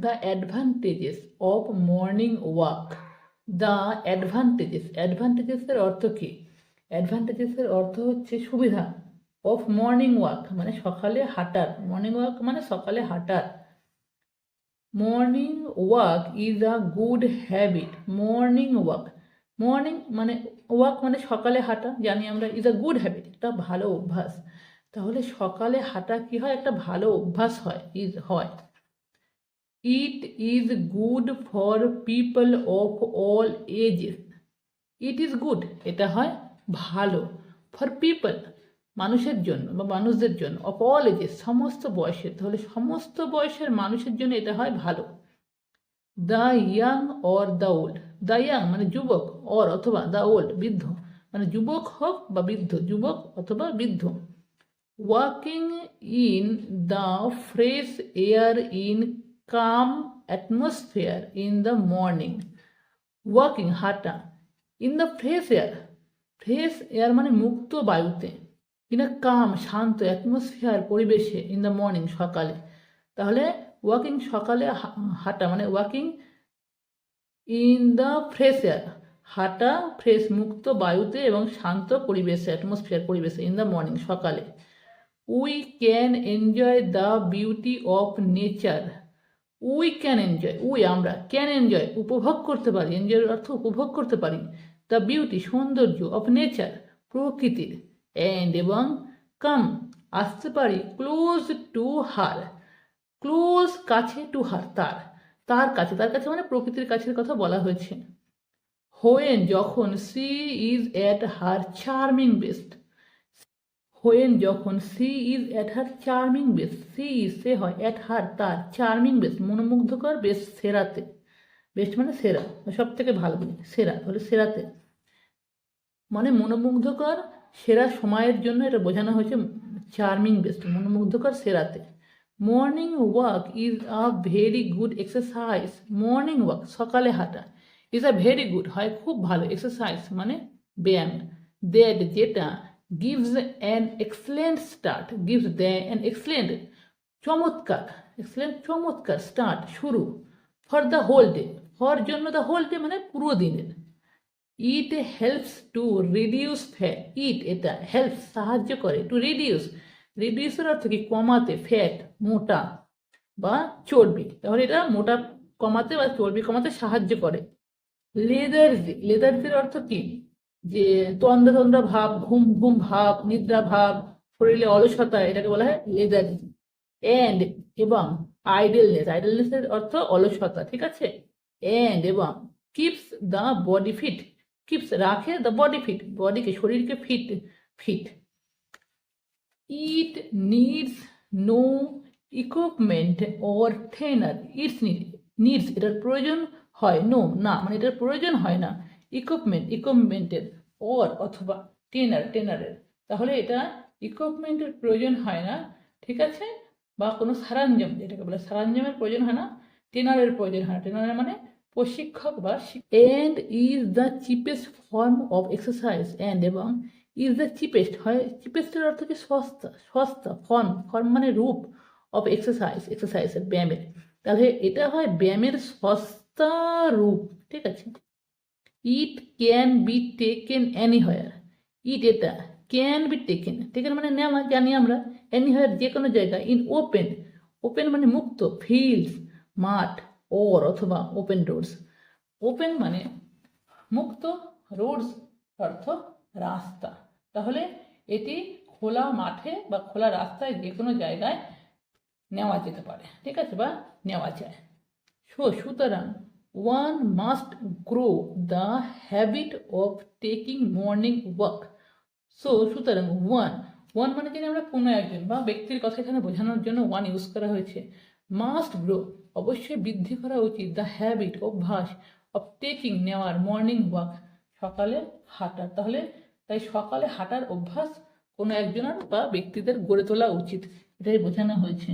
The advantages of morning walk the advantages অ্যাডভান্টেজেসের অর্থ কী? অ্যাডভান্টেজেসের অর্থ হচ্ছে সুবিধা অফ মর্নিং ওয়াক মানে সকালে হাঁটার। মর্নিং ওয়াক মানে সকালে হাঁটার। Morning walk is a good habit morning walk morning মানে ওয়াক মানে সকালে হাঁটা, জানি আমরা ইজ আ গুড হ্যাবিট একটা ভালো অভ্যাস। তাহলে সকালে হাঁটা কি হয়? একটা ভালো অভ্যাস হয় ইজ হয়। It is good for people of all ages it is good এটা হয় ভালো ফর পিপল মানুষের জন্য বা মানুষদের জন্য অফ অল এজেস সমস্ত বয়সের। তাহলে সমস্ত বয়সের মানুষের জন্য এটা হয় ভালো। The young or the old the young মানে যুবক অর অথবা দ্য ওল্ড বৃদ্ধ মানে যুবক হোক বা বৃদ্ধ, যুবক অথবা বৃদ্ধ। Walking in the fresh air in calm atmosphere in the morning walking হাঁটা in the fresh air fresh air মানে মুক্ত বায়ুতে। আ কাম শান্ত অ্যাটমসফিয়ার পরিবেশে ইন দ্য মর্নিং সকালে। তাহলে ওয়াকিং সকালে হাঁটা মানে walking in the fresh air হাঁটা ফ্রেশ মুক্ত বায়ুতে এবং শান্ত পরিবেশে অ্যাটমসফিয়ার পরিবেশে ইন দ্য মর্নিং সকালে। We can enjoy the beauty of nature we can enjoy we আমরা ক্যান এনজয় উপভোগ করতে পারি এনজয়ের অর্থ উপভোগ করতে পারি। দ্য বিউটি সৌন্দর্য অফ নেচার প্রকৃতির। অ্যান্ড এবং কাম আসতে পারি ক্লোজ টু হার ক্লোজ কাছে টু হার তার তার কাছে তার কাছে মানে প্রকৃতির কাছের কথা বলা হয়েছে। হোয়েন যখন she is at her charming best when যখন she is at her charming best she is সে হয় অ্যাট হার তার চার্মিং বেস মনোমুগ্ধকর বেশ সেরাতে। বেস্ট মানে সেরা সব থেকে ভালো সেরা, তাহলে সেরাতে। মানে মনোমুগ্ধকর সেরা সময়ের জন্য এটা বোঝানো হয়েছে চার্মিং বেস্ট মনোমুগ্ধকর সেরাতে। Morning walk is a very good exercise. Morning walk, সকালে হাঁটা, ইজ আ ভেরি গুড, হয় খুব ভালো এক্সারসাইজ মানে ব্যায়াম। দ্যাট যেটা gives an excellent start gives the an excellent চমৎকার এক্সেলেন্ট চমৎকার স্টার্ট শুরু for the whole day for জন্য দ্য হোল ডে মানে পুরো দিনের it helps to reduce fat it এটা হেল্প সাহায্য করে টু রিডিউস রিডিউসের অর্থ কি কমাতে ফ্যাট মোটা বা চর্বি তাহলে এটা মোটা কমাতে বা চর্বি কমাতে সাহায্য করে লেদার্জি লেদার্জির অর্থ কি যে তন্দ্রা তন্দ্রা ভাব, ঘুম ঘুম ভাব, নিদ্রা ভাব, শরীরে অলসতা, এটাকে বলা হয় লেদার্জি অ্যান্ড এবং আইডেলনেস আইডেলনেসের অর্থ অলসতা, ঠিক আছে? অ্যান্ড এবং keeps the body fit keeps রাখে দ্য বডি ফিট বডিকে শরীরকে fit fit it needs no equipment or trainer its need needs এটার প্রয়োজন হয় নো না মানে এটার প্রয়োজন হয় না ইকুইপমেন্ট ইকুইপমেন্টের ওর অথবা ট্রেনার টেনারের তাহলে এটা ইকুইপমেন্টের প্রয়োজন হয় না, ঠিক আছে? বা কোনো সরঞ্জাম, যেটাকে বলে সরঞ্জামের প্রয়োজন হয় না ট্রেনারের প্রয়োজন হয় না। ট্রেনারের মানে প্রশিক্ষক বা and is the cheapest form of exercise and এবং ইজ দ্য চিপেস্ট হয় চিপেস্টের অর্থ কি সস্তা সস্তা ফর্ম ফর্ম মানে রূপ অফ এক্সারসাইজ এক্সারসাইজের ব্যায়ামের। তাহলে এটা হয় ব্যায়ামের সস্তা রূপ, ঠিক আছে? It can be taken anywhere it এটা ক্যান বি টেকেন টেকেন মানে নেওয়া জানি আমরা অ্যানিহয়ার যে কোনো জায়গা ইন ওপেন ওপেন মানে মুক্ত ফিল্ডস মাঠ ওর অথবা ওপেন রোডস ওপেন মানে মুক্ত রোডস অর্থ রাস্তা। তাহলে এটি খোলা মাঠে বা খোলা রাস্তায় যে কোনো জায়গায় নেওয়া যেতে পারে। ঠিক আছে বা নেওয়া যায়। সো, সুতরাং one must grow the habit of taking morning walk so সুতরাং ওয়ান ওয়ান মানে যদি আমরা কোনো একজন বা ব্যক্তির কথা এখানে বোঝানোর জন্য ওয়ান ইউজ করা হয়েছে। মাস্ট গ্রো অবশ্যই বৃদ্ধি করা উচিত। দ্য হ্যাবিট অভ্যাস অফ টেকিং নেওয়ার মর্নিং ওয়াক সকালে হাঁটার তাহলে, তাই সকালে হাঁটার অভ্যাস কোনো একজনের বা ব্যক্তিদের গড়ে তোলা উচিত। এটাই বোঝানো হয়েছে।